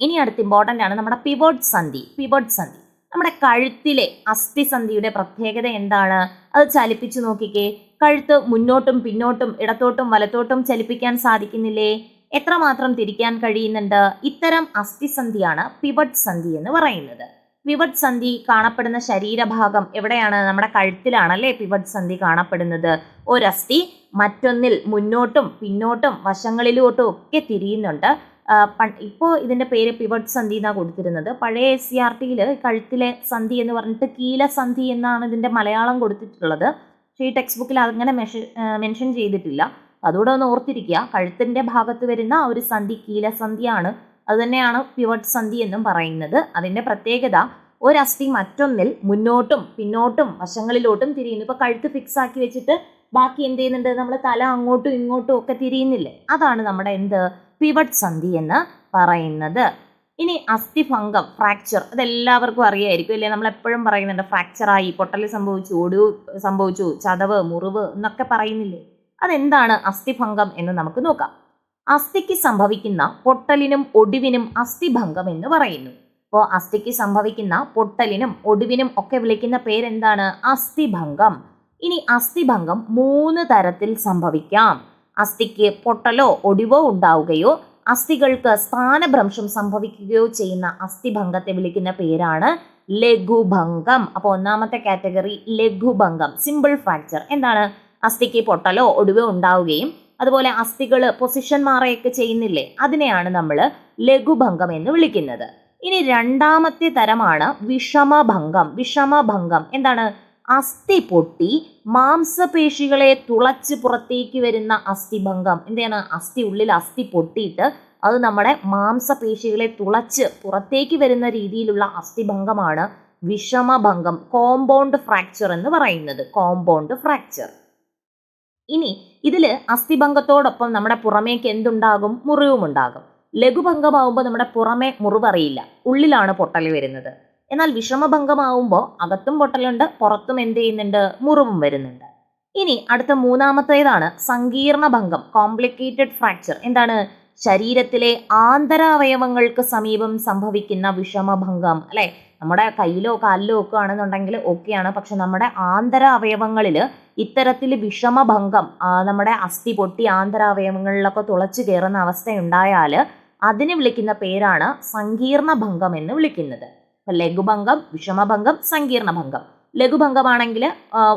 Speaker 1: ഇനി അടുത്ത് ഇമ്പോർട്ടന്റ് ആണ് നമ്മുടെ പിവോട്ട് സന്ധി. പിവോട്ട് സന്ധി. നമ്മുടെ കഴുത്തിലെ അസ്ഥിസന്ധിയുടെ പ്രത്യേകത എന്താണ്? അത് ചലിപ്പിച്ചു നോക്കിക്കേ. കഴുത്ത് മുന്നോട്ടും പിന്നോട്ടും ഇടത്തോട്ടും വലത്തോട്ടും ചലിപ്പിക്കാൻ സാധിക്കുന്നില്ലേ? എത്രമാത്രം തിരിക്കാൻ കഴിയുന്നുണ്ട്? ഇത്തരം അസ്ഥിസന്ധിയാണ് പിവട്ട് സന്ധി എന്ന് പറയുന്നത്. പിവറ്റ് സന്ധി കാണപ്പെടുന്ന ശരീരഭാഗം എവിടെയാണ്? നമ്മുടെ കഴുത്തിലാണ് അല്ലേ പിവറ്റ് സന്ധി കാണപ്പെടുന്നത്. ഒരസ്ഥി മറ്റൊന്നിൽ മുന്നോട്ടും പിന്നോട്ടും വശങ്ങളിലോട്ടും ഒക്കെ തിരിയുന്നുണ്ട്. ഇപ്പോൾ ഇതിന്റെ പേര് പിവറ്റ് സന്ധി എന്നാണ് കൊടുത്തിരുന്നത്. പഴയ എസ് സി ആർ ടിയിൽ കഴുത്തിലെ സന്ധി എന്ന് പറഞ്ഞിട്ട് കീലസന്ധി എന്നാണ് ഇതിന്റെ മലയാളം കൊടുത്തിട്ടുള്ളത്. പക്ഷേ ഈ ടെക്സ്റ്റ് ബുക്കിൽ അങ്ങനെ മെഷ മെൻഷൻ ചെയ്തിട്ടില്ല. അതുകൂടെ ഒന്ന് ഓർത്തിരിക്കുക. കഴുത്തിന്റെ ഭാഗത്ത് വരുന്ന ഒരു സന്ധി കീലസന്ധിയാണ് അതുതന്നെയാണ് പിവട്ട് സന്ധി എന്നും പറയുന്നത്. അതിന്റെ പ്രത്യേകത ഒരു അസ്ഥി മറ്റൊന്നിൽ മുന്നോട്ടും പിന്നോട്ടും വശങ്ങളിലോട്ടും തിരിയുന്നു. ഇപ്പോൾ കഴുത്ത് ഫിക്സ് ആക്കി വെച്ചിട്ട് ബാക്കി എന്ത് ചെയ്യുന്നുണ്ട്? നമ്മൾ തല അങ്ങോട്ടും ഇങ്ങോട്ടും ഒക്കെ തിരിയുന്നില്ലേ? അതാണ് നമ്മുടെ എന്ത്? പിവട്ട് സന്ധി എന്ന് പറയുന്നത്. ഇനി അസ്ഥിഭംഗം ഫ്രാക്ചർ അതെല്ലാവർക്കും അറിയായിരിക്കും അല്ലേ? നമ്മൾ എപ്പോഴും പറയുന്നുണ്ട് ഫ്രാക്ചറായി പൊട്ടൽ സംഭവിച്ചു ഒടിവ് സംഭവിച്ചു ചതവ് മുറിവ് എന്നൊക്കെ പറയുന്നില്ലേ? അതെന്താണ് അസ്ഥിഭംഗം എന്ന് നമുക്ക് നോക്കാം. അസ്ഥിക്ക് സംഭവിക്കുന്ന പൊട്ടലിനും ഒടിവിനും അസ്ഥിഭംഗം എന്ന് പറയുന്നു. അപ്പോൾ അസ്ഥിക്ക് സംഭവിക്കുന്ന പൊട്ടലിനും ഒടിവിനും ഒക്കെ വിളിക്കുന്ന പേരെന്താണ്? അസ്ഥിഭംഗം. ഇനി അസ്ഥിഭംഗം മൂന്ന് തരത്തിൽ സംഭവിക്കാം. അസ്ഥിക്ക് പൊട്ടലോ ഒടിവോ ഉണ്ടാവുകയോ അസ്ഥികൾക്ക് സ്ഥാനഭ്രംശം സംഭവിക്കുകയോ ചെയ്യുന്ന അസ്ഥിഭംഗത്തെ വിളിക്കുന്ന പേരാണ് ലഘുഭംഗം. അപ്പോൾ ഒന്നാമത്തെ കാറ്റഗറി ലഘുഭംഗം സിമ്പിൾ ഫ്രാക്ചർ. എന്താണ്? അസ്ഥിക്ക് പൊട്ടലോ ഒടിവോ ഉണ്ടാവുകയും അതുപോലെ അസ്ഥികൾ പൊസിഷൻ മാറുകയൊക്കെ ചെയ്യുന്നില്ലേ? അതിനെയാണ് നമ്മൾ ലഘുഭംഗം എന്ന് വിളിക്കുന്നത്. ഇനി രണ്ടാമത്തെ തരമാണ് വിഷമഭംഗം. വിഷമഭംഗം എന്താണ്? അസ്ഥി പൊട്ടി മാംസപേശികളെ തുളച്ച് പുറത്തേക്ക് വരുന്ന അസ്ഥിഭംഗം. എന്താണ്? അസ്ഥി ഉള്ളിൽ അസ്ഥി പൊട്ടിയിട്ട് അത് നമ്മുടെ മാംസപേശികളെ തുളച്ച് പുറത്തേക്ക് വരുന്ന രീതിയിലുള്ള അസ്ഥിഭംഗമാണ് വിഷമഭംഗം. കോമ്പൗണ്ട് ഫ്രാക്ചർ എന്ന് പറയുന്നത്. കോമ്പൗണ്ട് ഫ്രാക്ചർ ഇനി ഇതിൽ അസ്ഥിഭംഗത്തോടൊപ്പം നമ്മുടെ പുറമേക്ക് എന്തുണ്ടാകും? മുറിവും ഉണ്ടാകും ലഘുഭംഗമാവുമ്പോൾ നമ്മുടെ പുറമെ മുറിവറിയില്ല. ഉള്ളിലാണ് പൊട്ടൽ വരുന്നത്. എന്നാൽ വിഷമഭംഗമാവുമ്പോൾ അകത്തും പൊട്ടലുണ്ട് പുറത്തും എന്ത് ചെയ്യുന്നുണ്ട്? മുറിവും വരുന്നുണ്ട്. ഇനി അടുത്ത മൂന്നാമത്തേതാണ് സങ്കീർണ ഭംഗം കോംപ്ലിക്കേറ്റഡ് ഫ്രാക്ചർ എന്താണ്? ശരീരത്തിലെ ആന്തരാവയവങ്ങൾക്ക് സമീപം സംഭവിക്കുന്ന വിഷമഭംഗം അല്ലെ? നമ്മുടെ കയ്യിലോ കാലിലോ ഒക്കെ ആണെന്നുണ്ടെങ്കിൽ ഓക്കെയാണ് പക്ഷെ നമ്മുടെ ആന്തര അവയവങ്ങളിൽ ഇത്തരത്തിൽ വിഷമഭംഗം നമ്മുടെ അസ്ഥി പൊട്ടി ആന്തര അവയവങ്ങളിലൊക്കെ തുളച്ചു കയറുന്ന അവസ്ഥയുണ്ടായാൽ അതിന് വിളിക്കുന്ന പേരാണ് സങ്കീർണ ഭംഗം എന്ന് വിളിക്കുന്നത്. അപ്പം ലഘുഭംഗം വിഷമഭംഗം സങ്കീർണ ഭംഗം ലഘുഭംഗമാണെങ്കിൽ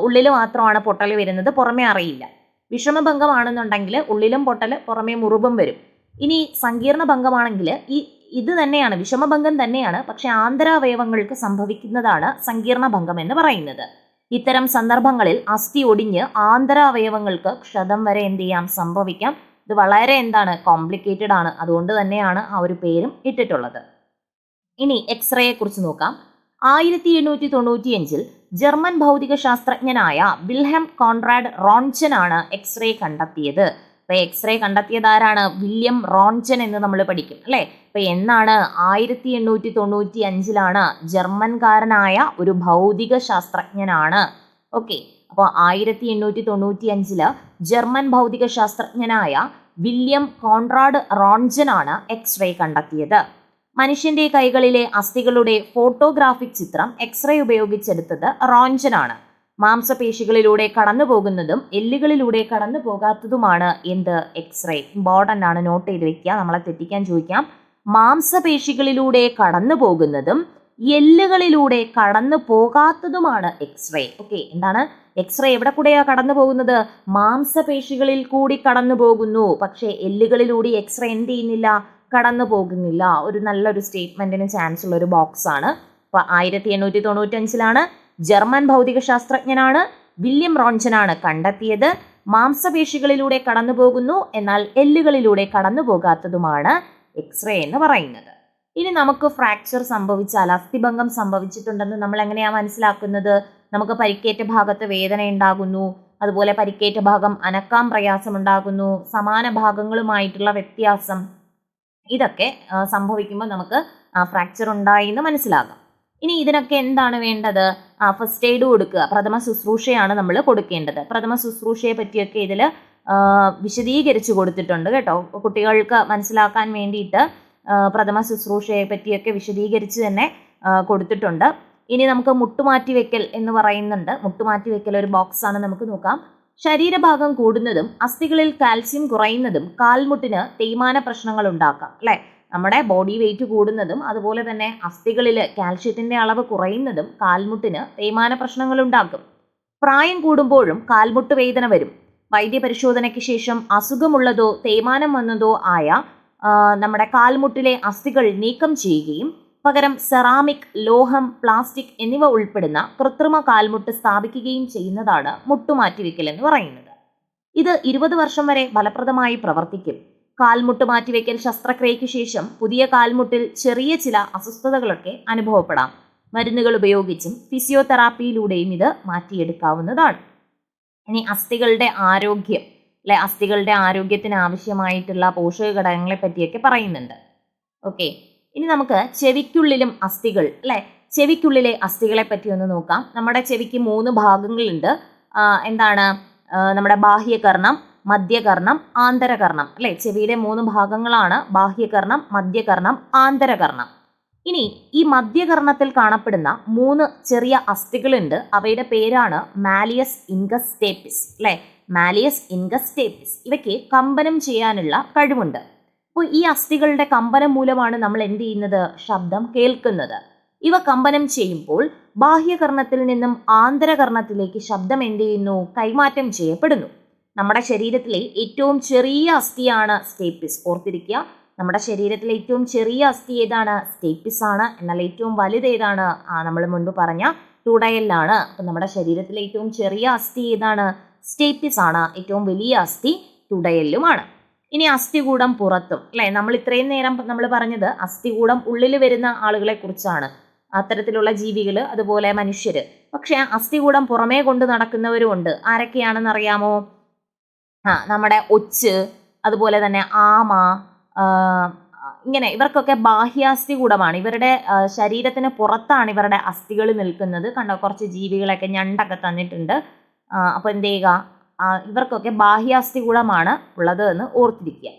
Speaker 1: ഉള്ളിൽ മാത്രമാണ് പൊട്ടൽ വരുന്നത് പുറമേ അറിയില്ല. വിഷമഭംഗമാണെന്നുണ്ടെങ്കിൽ ഉള്ളിലും പൊട്ടൽ പുറമേ മുറിവും വരും. ഇനി സങ്കീർണ ഭംഗമാണെങ്കിൽ ഈ ഇത് തന്നെയാണ് വിഷമഭംഗം തന്നെയാണ് പക്ഷെ ആന്തരാവയവങ്ങൾക്ക് സംഭവിക്കുന്നതാണ് സങ്കീർണ ഭംഗം എന്ന് പറയുന്നത്. ഇത്തരം സന്ദർഭങ്ങളിൽ അസ്ഥി ഒടിഞ്ഞ് ആന്തരാവയവങ്ങൾക്ക് ക്ഷതം വരെ എന്ത് ചെയ്യാം സംഭവിക്കാം. ഇത് വളരെ എന്താണ് കോംപ്ലിക്കേറ്റഡ് ആണ്. അതുകൊണ്ട് തന്നെയാണ് ആ ഒരു പേരും ഇട്ടിട്ടുള്ളത്. ഇനി എക്സ്റേയെ കുറിച്ച് നോക്കാം. ആയിരത്തി എണ്ണൂറ്റി തൊണ്ണൂറ്റിയഞ്ചിൽ ജർമ്മൻ ഭൗതിക ശാസ്ത്രജ്ഞനായ വിൽഹം കോൺറാഡ് റോൺചൻ ആണ് എക്സ്റേ കണ്ടെത്തിയത്. അപ്പൊ എക്സ്റേ കണ്ടെത്തിയത് ആരാണ് വില്യം റോൺജൻ എന്ന് നമ്മൾ പഠിക്കും അല്ലേ? അപ്പൊ എന്നാണ് ആയിരത്തി എണ്ണൂറ്റി തൊണ്ണൂറ്റി അഞ്ചിലാണ് ജർമ്മൻകാരനായ ഒരു ഭൗതിക ശാസ്ത്രജ്ഞനാണ് ഓക്കെ അപ്പോൾ ആയിരത്തി എണ്ണൂറ്റി തൊണ്ണൂറ്റി അഞ്ചിൽ ജർമ്മൻ ഭൗതിക ശാസ്ത്രജ്ഞനായ വില്യം കോൺറാഡ് റോൺജൻ ആണ് എക്സ്റേ കണ്ടെത്തിയത്. മനുഷ്യന്റെ കൈകളിലെ അസ്ഥികളുടെ ഫോട്ടോഗ്രാഫിക് ചിത്രം എക്സ്റേ ഉപയോഗിച്ചെടുത്തത് റോൺജനാണ് മാംസപേശികളിലൂടെ കടന്നു പോകുന്നതും എല്ലുകളിലൂടെ കടന്നു പോകാത്തതുമാണ് എന്ത്? എക്സ്റേ ഇമ്പോർട്ടന്റ് ആണ്. നോട്ട് ചെയ്ത് വെക്കുക. നമ്മളെ തെറ്റിക്കാൻ ചോദിക്കാം. മാംസപേശികളിലൂടെ കടന്നു പോകുന്നതും എല്ലുകളിലൂടെ കടന്നു പോകാത്തതുമാണ് എക്സ്റേ ഓക്കെ എന്താണ്? എക്സ്റേ എവിടെ കൂടെയാ കടന്നു പോകുന്നത് മാംസപേശികളിൽ കൂടി കടന്നു പോകുന്നു പക്ഷേ എല്ലുകളിലൂടെ എക്സ്റേ എന്ത് ചെയ്യുന്നില്ല? കടന്നു പോകുന്നില്ല ഒരു നല്ലൊരു സ്റ്റേറ്റ്മെന്റിന് ചാൻസ് ഉള്ള ഒരു ബോക്സ് ആണ്. അപ്പൊ ആയിരത്തി എണ്ണൂറ്റി തൊണ്ണൂറ്റഞ്ചിലാണ് ജർമ്മൻ ഭൗതിക ശാസ്ത്രജ്ഞനാണ് വില്യം റോൺസനാണ് കണ്ടെത്തിയത്. മാംസപേശികളിലൂടെ കടന്നുപോകുന്നു എന്നാൽ എല്ലുകളിലൂടെ കടന്നു പോകാത്തതുമാണ് എക്സ്റേ എന്ന് പറയുന്നത്. ഇനി നമുക്ക് ഫ്രാക്ചർ സംഭവിച്ചാൽ അസ്ഥിഭംഗം സംഭവിച്ചിട്ടുണ്ടെന്ന് നമ്മൾ എങ്ങനെയാണ് മനസ്സിലാക്കുന്നത്? നമുക്ക് പരിക്കേറ്റ ഭാഗത്ത് വേദന ഉണ്ടാകുന്നു അതുപോലെ പരിക്കേറ്റ ഭാഗം അനക്കാൻ പ്രയാസമുണ്ടാകുന്നു സമാന ഭാഗങ്ങളുമായിട്ടുള്ള വ്യത്യാസം. ഇതൊക്കെ സംഭവിക്കുമ്പോൾ നമുക്ക് ഫ്രാക്ചർ ഉണ്ടായി എന്ന് മനസ്സിലാകാം. ഇനി ഇതിനൊക്കെ എന്താണ് വേണ്ടത്? ഫസ്റ്റ് എയ്ഡ് കൊടുക്കുക. പ്രഥമ ശുശ്രൂഷയാണ് നമ്മൾ കൊടുക്കേണ്ടത്. പ്രഥമ ശുശ്രൂഷയെ പറ്റിയൊക്കെ ഇതിൽ വിശദീകരിച്ച് കൊടുത്തിട്ടുണ്ട് കേട്ടോ. കുട്ടികൾക്ക് മനസ്സിലാക്കാൻ വേണ്ടിയിട്ട് പ്രഥമ ശുശ്രൂഷയെ പറ്റിയൊക്കെ വിശദീകരിച്ച് തന്നെ കൊടുത്തിട്ടുണ്ട്. ഇനി നമുക്ക് മുട്ടുമാറ്റി വെക്കൽ എന്ന് പറയുന്നുണ്ട്. മുട്ടുമാറ്റി വെക്കൽ ഒരു ബോക്സ് ആണ് നമുക്ക് നോക്കാം. ശരീരഭാഗം കൂടുന്നതും അസ്ഥികളിൽ കാൽസ്യം കുറയുന്നതും കാൽമുട്ടിന് തേയ്മാന പ്രശ്നങ്ങൾ ഉണ്ടാക്കാം അല്ലേ? നമ്മുടെ ബോഡി വെയിറ്റ് കൂടുന്നതും അതുപോലെ തന്നെ അസ്ഥികളിൽ കാൽഷ്യത്തിന്റെ അളവ് കുറയുന്നതും കാൽമുട്ടിന് തേയ്മാന പ്രശ്നങ്ങൾ ഉണ്ടാക്കും പ്രായം കൂടുമ്പോഴും കാൽമുട്ട് വേദന വരും. വൈദ്യപരിശോധനയ്ക്ക് ശേഷം അസുഖമുള്ളതോ തേയ്മാനം വന്നതോ ആയ നമ്മുടെ കാൽമുട്ടിലെ അസ്ഥികൾ നീക്കം ചെയ്യുകയും പകരം സെറാമിക് ലോഹം പ്ലാസ്റ്റിക് എന്നിവ ഉൾപ്പെടുന്ന കൃത്രിമ കാൽമുട്ട് സ്ഥാപിക്കുകയും ചെയ്യുന്നതാണ് മുട്ടുമാറ്റിവെക്കൽ എന്ന് പറയുന്നത്. ഇത് ഇരുപത് വർഷം വരെ ഫലപ്രദമായി പ്രവർത്തിക്കും. കാൽമുട്ട് മാറ്റിവെക്കൽ ശസ്ത്രക്രിയയ്ക്ക് ശേഷം പുതിയ കാൽമുട്ടിൽ ചെറിയ ചില അസ്വസ്ഥതകളൊക്കെ അനുഭവപ്പെടാം. മരുന്നുകൾ ഉപയോഗിച്ചും ഫിസിയോതെറാപ്പിയിലൂടെയും ഇത് മാറ്റിയെടുക്കാവുന്നതാണ്. ഇനി അസ്ഥികളുടെ ആരോഗ്യം അല്ലെ അസ്ഥികളുടെ ആരോഗ്യത്തിന് ആവശ്യമായിട്ടുള്ള പോഷക ഘടകങ്ങളെ പറ്റിയൊക്കെ പറയുന്നുണ്ട്. ഓക്കെ ഇനി നമുക്ക് ചെവിക്കുള്ളിലും അസ്ഥികൾ അല്ലെ ചെവിക്കുള്ളിലെ അസ്ഥികളെ പറ്റി ഒന്ന് നോക്കാം. നമ്മുടെ ചെവിക്ക് മൂന്ന് ഭാഗങ്ങളുണ്ട്. എന്താണ്? നമ്മുടെ ബാഹ്യകർണം മധ്യകർണം ആന്തരകർണം. അല്ലെ? ചെവിയുടെ മൂന്ന് ഭാഗങ്ങളാണ് ബാഹ്യകർണം മധ്യകർണം ആന്തരകർണം. ഇനി ഈ മധ്യകർണത്തിൽ കാണപ്പെടുന്ന മൂന്ന് ചെറിയ അസ്ഥികളുണ്ട്. അവയുടെ പേരാണ് മാലിയസ് ഇൻഗസ്റ്റേപ്പിസ്. അല്ലെ? Malleus incus stapes. ഇവയ്ക്ക് കമ്പനം ചെയ്യാനുള്ള കഴിവുണ്ട്. അപ്പോൾ ഈ അസ്ഥികളുടെ കമ്പനം മൂലമാണ് നമ്മൾ എന്ത് ചെയ്യുന്നത്? ശബ്ദം കേൾക്കുന്നത്. ഇവ കമ്പനം ചെയ്യുമ്പോൾ ബാഹ്യകർണത്തിൽ നിന്നും ആന്തരകർണത്തിലേക്ക് ശബ്ദം എന്ത് ചെയ്യുന്നു? കൈമാറ്റം ചെയ്യപ്പെടുന്നു. നമ്മുടെ ശരീരത്തിലെ ഏറ്റവും ചെറിയ അസ്ഥിയാണ് സ്റ്റേപ്പിസ്. ഓർത്തിരിക്കുക നമ്മുടെ ശരീരത്തിലെ ഏറ്റവും ചെറിയ അസ്ഥി ഏതാണ്? സ്റ്റേപ്പിസ് ആണ്. എന്നാൽ ഏറ്റവും വലുത് ഏതാണ്? നമ്മൾ മുൻപ് പറഞ്ഞ തുടയലാണ് അപ്പം നമ്മുടെ ശരീരത്തിലെ ഏറ്റവും ചെറിയ അസ്ഥി ഏതാണ്? സ്റ്റേപ്പിസ് ആണ്. ഏറ്റവും വലിയ അസ്ഥി തുടയല്ലുമാണ് ഇനി അസ്ഥികൂടം പുറത്തും. അല്ലെ? നമ്മൾ ഇത്രയും നേരം നമ്മൾ പറഞ്ഞത് അസ്ഥികൂടം ഉള്ളിൽ വരുന്ന ആളുകളെ കുറിച്ചാണ്. അത്തരത്തിലുള്ള ജീവികൾ അതുപോലെ മനുഷ്യര്. പക്ഷേ അസ്ഥികൂടം പുറമേ കൊണ്ട് നടക്കുന്നവരും ഉണ്ട്. ആരൊക്കെയാണെന്ന് അറിയാമോ ആ നമ്മുടെ ഒച്ച് അതുപോലെ തന്നെ ആമ ഇങ്ങനെ ഇവർക്കൊക്കെ ബാഹ്യാസ്ഥി കൂടമാണ്. ഇവരുടെ ശരീരത്തിന് പുറത്താണ് ഇവരുടെ അസ്ഥികൾ നിൽക്കുന്നത്. കണ്ടോ കുറച്ച് ജീവികളൊക്കെ ഞണ്ടൊക്കെ തന്നിട്ടുണ്ട്. അപ്പോൾ എന്ത് ചെയ്യുക? ഇവർക്കൊക്കെ ബാഹ്യാസ്ഥി കൂടമാണ് ഉള്ളത് എന്ന് ഓർത്തിരിക്കുക.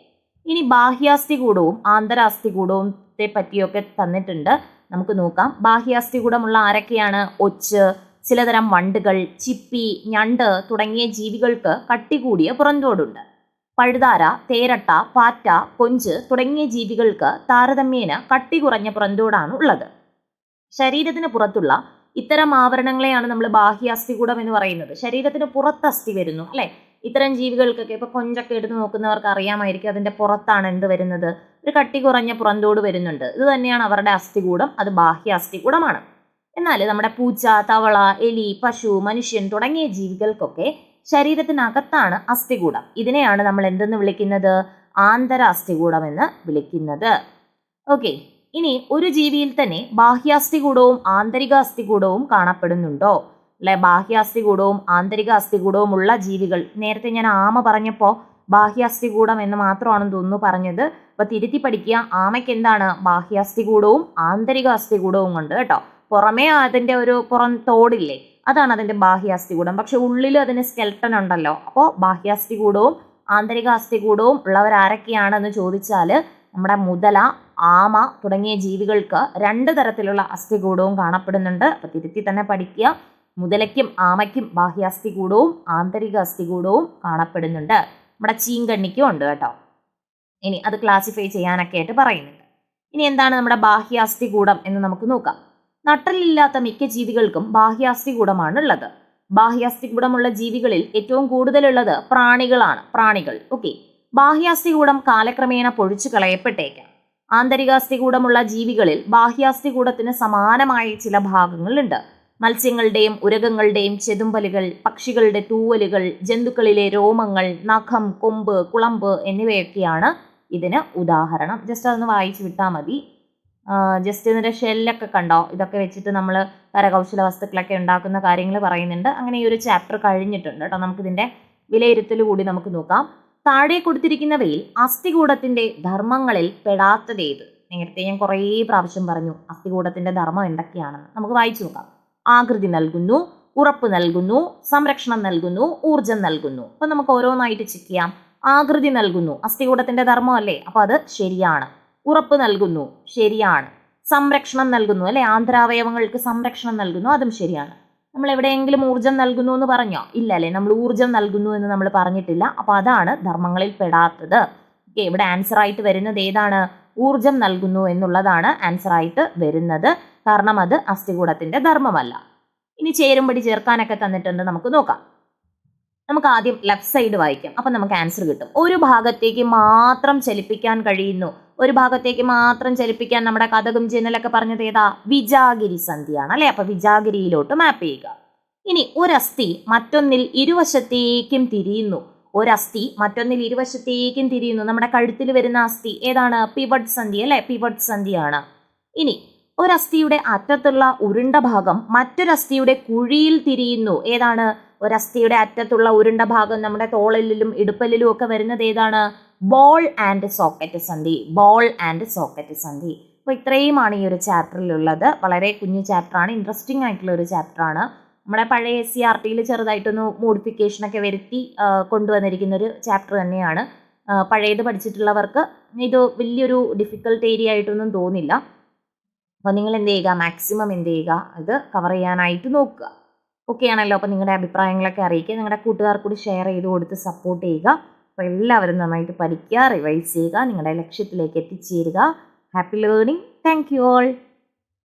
Speaker 1: ഇനി ബാഹ്യാസ്ഥി കൂടവും ആന്തരാസ്ഥി ആന്തരാസ്ഥികൂടവും പറ്റിയൊക്കെ തന്നിട്ടുണ്ട്. നമുക്ക് നോക്കാം. ബാഹ്യാസ്ഥി കൂടമുള്ള ആരൊക്കെയാണ്? ഒച്ച് ചിലതരം വണ്ടുകൾ ചിപ്പി ഞണ്ട് തുടങ്ങിയ ജീവികൾക്ക് കട്ടി കൂടിയ പുറന്തോടുണ്ട്. പഴുതാര തേരട്ട പാറ്റ കൊഞ്ച് തുടങ്ങിയ ജീവികൾക്ക് താരതമ്യേന കട്ടി കുറഞ്ഞ പുറന്തോടാണ് ഉള്ളത്. ശരീരത്തിന് പുറത്തുള്ള ഇത്തരം ആവരണങ്ങളെയാണ് നമ്മൾ ബാഹ്യ അസ്ഥികൂടം എന്ന് പറയുന്നത്. ശരീരത്തിന് പുറത്ത് അസ്ഥി വരുന്നു അല്ലെ? ഇത്തരം ജീവികൾക്കൊക്കെ ഇപ്പൊ കൊഞ്ചൊക്കെ എടുത്ത് നോക്കുന്നവർക്ക് അറിയാമായിരിക്കും അതിന്റെ പുറത്താണ് എന്ത് വരുന്നത്. ഒരു കട്ടി കുറഞ്ഞ പുറന്തോട് വരുന്നുണ്ട്. ഇത് തന്നെയാണ് അവരുടെ അസ്ഥികൂടം. അത് ബാഹ്യ അസ്ഥികൂടമാണ്. എന്നാൽ നമ്മുടെ പൂച്ച തവള എലി പശു മനുഷ്യൻ തുടങ്ങിയ ജീവികൾക്കൊക്കെ ശരീരത്തിനകത്താണ് അസ്ഥികൂടം. ഇതിനെയാണ് നമ്മൾ എന്തെന്ന് വിളിക്കുന്നത്? ആന്തര അസ്ഥികൂടം എന്ന് വിളിക്കുന്നത്. ഓക്കെ. ഇനി ഒരു ജീവിയിൽ തന്നെ ബാഹ്യാസ്ഥികൂടവും ആന്തരിക അസ്ഥികൂടവും കാണപ്പെടുന്നുണ്ടോ? അല്ലെ ബാഹ്യാസ്ഥികൂടവും ആന്തരിക അസ്ഥികൂടവും ഉള്ള ജീവികൾ. നേരത്തെ ഞാൻ ആമ പറഞ്ഞപ്പോൾ ബാഹ്യാസ്ഥികൂടം എന്ന് മാത്രമാണെന്ന് തോന്നുന്നു പറഞ്ഞത്. അപ്പൊ തിരുത്തി പഠിക്കുക. ആമയ്ക്ക് എന്താണ്? ബാഹ്യാസ്ഥികൂടവും ആന്തരിക അസ്ഥികൂടവും ഉണ്ട് കേട്ടോ. പുറമേ അതിന്റെ ഒരു പുറം തോടില്ലേ അതാണ് അതിന്റെ ബാഹ്യാസ്ഥികൂടം പക്ഷെ ഉള്ളിൽ അതിന് സ്കെൽട്ടൺ ഉണ്ടല്ലോ. അപ്പോൾ ബാഹ്യാസ്ഥികൂടവും ആന്തരിക അസ്ഥികൂടവും ഉള്ളവർ ആരൊക്കെയാണെന്ന് ചോദിച്ചാൽ നമ്മുടെ മുതല ആമ തുടങ്ങിയ ജീവികൾക്ക് രണ്ട് തരത്തിലുള്ള അസ്ഥികൂടവും കാണപ്പെടുന്നുണ്ട്. അപ്പോൾ തിരുത്തി തന്നെ പഠിക്കുക. മുതലയ്ക്കും ആമയ്ക്കും ബാഹ്യാസ്ഥികൂടവും ആന്തരിക അസ്ഥികൂടവും കാണപ്പെടുന്നുണ്ട്. നമ്മുടെ ചീങ്കണ്ണിക്കും ഉണ്ട് കേട്ടോ. ഇനി അത് ക്ലാസിഫൈ ചെയ്യാനൊക്കെ ആയിട്ട് പറയുന്നുണ്ട്. ഇനി എന്താണ് നമ്മുടെ ബാഹ്യാസ്ഥികൂടം എന്ന് നമുക്ക് നോക്കാം. നട്ടലില്ലാത്ത മിക്ക ജീവികൾക്കും ബാഹ്യാസ്ഥികൂടമാണ് ഉള്ളത് ബാഹ്യാസ്ഥികൂടമുള്ള ജീവികളിൽ ഏറ്റവും കൂടുതലുള്ളത് പ്രാണികളാണ് പ്രാണികൾ. ഓക്കെ ബാഹ്യാസ്ഥികൂടം കാലക്രമേണ പൊഴിച്ചു കളയപ്പെട്ടേക്കാം. ആന്തരികാസ്ഥികൂടമുള്ള ജീവികളിൽ ബാഹ്യാസ്ഥികൂടത്തിന് സമാനമായ ചില ഭാഗങ്ങളുണ്ട്. മത്സ്യങ്ങളുടെയും ഉരകങ്ങളുടെയും ചെതുമ്പലുകൾ പക്ഷികളുടെ തൂവലുകൾ ജന്തുക്കളിലെ രോമങ്ങൾ നഖം കൊമ്പ് കുളമ്പ് എന്നിവയൊക്കെയാണ് ഇതിന് ഉദാഹരണം. ജസ്റ്റ് അതൊന്ന് വായിച്ചു വിട്ടാൽ മതി. ജസ്റ്റ് ഇതിന്റെ ഷെല്ലൊക്കെ കണ്ടോ? ഇതൊക്കെ വെച്ചിട്ട് നമ്മൾ കരകൗശല വസ്തുക്കളൊക്കെ ഉണ്ടാക്കുന്ന കാര്യങ്ങൾ പറയുന്നുണ്ട്. അങ്ങനെ ഈ ഒരു ചാപ്റ്റർ കഴിഞ്ഞിട്ടുണ്ട് കേട്ടോ. നമുക്കിതിന്റെ വിലയിരുത്തൽ കൂടി നമുക്ക് നോക്കാം. താഴെ കൊടുത്തിരിക്കുന്നവയിൽ അസ്ഥികൂടത്തിന്റെ ധർമ്മങ്ങളിൽ പെടാത്തതേത് നേരത്തെ ഞാൻ കുറേ പ്രാവശ്യം പറഞ്ഞു അസ്ഥികൂടത്തിന്റെ ധർമ്മം എന്തൊക്കെയാണെന്ന്. നമുക്ക് വായിച്ചു നോക്കാം. ആകൃതി നൽകുന്നു ഉറപ്പ് നൽകുന്നു സംരക്ഷണം നൽകുന്നു ഊർജം നൽകുന്നു. അപ്പം നമുക്ക് ഓരോന്നായിട്ട് ചെക്ക് ചെയ്യാം. ആകൃതി നൽകുന്നു. അസ്ഥികൂടത്തിന്റെ ധർമ്മം അല്ലേ? അപ്പോൾ അത് ശരിയാണ്. ഉറപ്പ് നൽകുന്നു. ശരിയാണ്. സംരക്ഷണം നൽകുന്നു. അല്ലെ? ആന്തരാവയവങ്ങൾക്ക് സംരക്ഷണം നൽകുന്നു. അതും ശരിയാണ്. നമ്മൾ എവിടെയെങ്കിലും ഊർജം നൽകുന്നു എന്ന് പറഞ്ഞോ? ഇല്ല അല്ലേ? നമ്മൾ ഊർജം നൽകുന്നു എന്ന് നമ്മൾ പറഞ്ഞിട്ടില്ല. അപ്പൊ അതാണ് ധർമ്മങ്ങളിൽ പെടാത്തത്. ഓക്കെ ഇവിടെ ആൻസർ ആയിട്ട് വരുന്നത് ഏതാണ്? ഊർജം നൽകുന്നു എന്നുള്ളതാണ് ആൻസർ ആയിട്ട് വരുന്നത്. കാരണം അത് അസ്ഥികൂടത്തിന്റെ ധർമ്മമല്ല. ഇനി ചേരുംപടി ചേർക്കാനൊക്കെ തന്നിട്ടുണ്ട്. നമുക്ക് നോക്കാം. നമുക്ക് ആദ്യം ലെഫ്റ്റ് സൈഡ് വായിക്കാം. അപ്പം നമുക്ക് ആൻസർ കിട്ടും. ഒരു ഭാഗത്തേക്ക് മാത്രം ചലിപ്പിക്കാൻ കഴിയുന്നു. ഒരു ഭാഗത്തേക്ക് മാത്രം ചലിപ്പിക്കാൻ നമ്മുടെ കഥകും ജനലൊക്കെ പറഞ്ഞത് ഏതാ? വിജാഗിരി സന്ധിയാണ് അല്ലെ? അപ്പൊ വിജാഗിരിയിലോട്ട് മാപ്പ് ചെയ്യുക. ഇനി ഒരസ്ഥി മറ്റൊന്നിൽ ഇരുവശത്തേക്കും തിരിയുന്നു. ഒരസ്ഥി മറ്റൊന്നിൽ ഇരുവശത്തേക്കും തിരിയുന്നു. നമ്മുടെ കഴുത്തിൽ വരുന്ന അസ്ഥി ഏതാണ്? പിവട്ട് സന്ധി അല്ലെ? പിവട്ട് സന്ധിയാണ്. ഇനി ഒരസ്ഥിയുടെ അറ്റത്തുള്ള ഉരുണ്ട ഭാഗം മറ്റൊരസ്ഥിയുടെ കുഴിയിൽ തിരിയുന്നു. ഏതാണ്? ഒരസ്ഥിയുടെ അറ്റത്തുള്ള ഉരുണ്ട ഭാഗം നമ്മുടെ തോളലിലും ഇടുപ്പലിലും ഒക്കെ വരുന്നത് ഏതാണ്? ബോൾ ആൻഡ് സോക്കറ്റ് സന്ധി ബോൾ ആൻഡ് സോക്കറ്റ് സന്ധി അപ്പോൾ ഇത്രയുമാണ് ഈ ഒരു ചാപ്റ്ററിലുള്ളത്. വളരെ കുഞ്ഞു ചാപ്റ്ററാണ്. ഇൻട്രസ്റ്റിംഗ് ആയിട്ടുള്ള ഒരു ചാപ്റ്ററാണ്. നമ്മുടെ പഴയ എസ് സി ആർ ടിയിൽ ചെറുതായിട്ടൊന്ന് മോഡിഫിക്കേഷനൊക്കെ വരുത്തി കൊണ്ടുവന്നിരിക്കുന്ന ഒരു ചാപ്റ്റർ തന്നെയാണ്. പഴയത് പഠിച്ചിട്ടുള്ളവർക്ക് ഇത് വലിയൊരു ഡിഫിക്കൽട്ട് ഏരിയ ആയിട്ടൊന്നും തോന്നില്ല. അപ്പോൾ നിങ്ങൾ എന്ത് ചെയ്യുക? മാക്സിമം എന്ത് ചെയ്യുക? അത് കവർ ചെയ്യാനായിട്ട് നോക്കുക. ഓക്കെ ആണല്ലോ? അപ്പോൾ നിങ്ങളുടെ അഭിപ്രായങ്ങളൊക്കെ അറിയിക്കുക. നിങ്ങളുടെ കൂട്ടുകാർ കൂടി ഷെയർ ചെയ്ത് കൊടുത്ത് സപ്പോർട്ട് ചെയ്യുക. അപ്പോൾ എല്ലാവരും നന്നായിട്ട് പഠിക്കുക റിവൈസ് ചെയ്യുക നിങ്ങളുടെ ലക്ഷ്യത്തിലേക്ക് എത്തിച്ചേരുക. Happy learning thank you all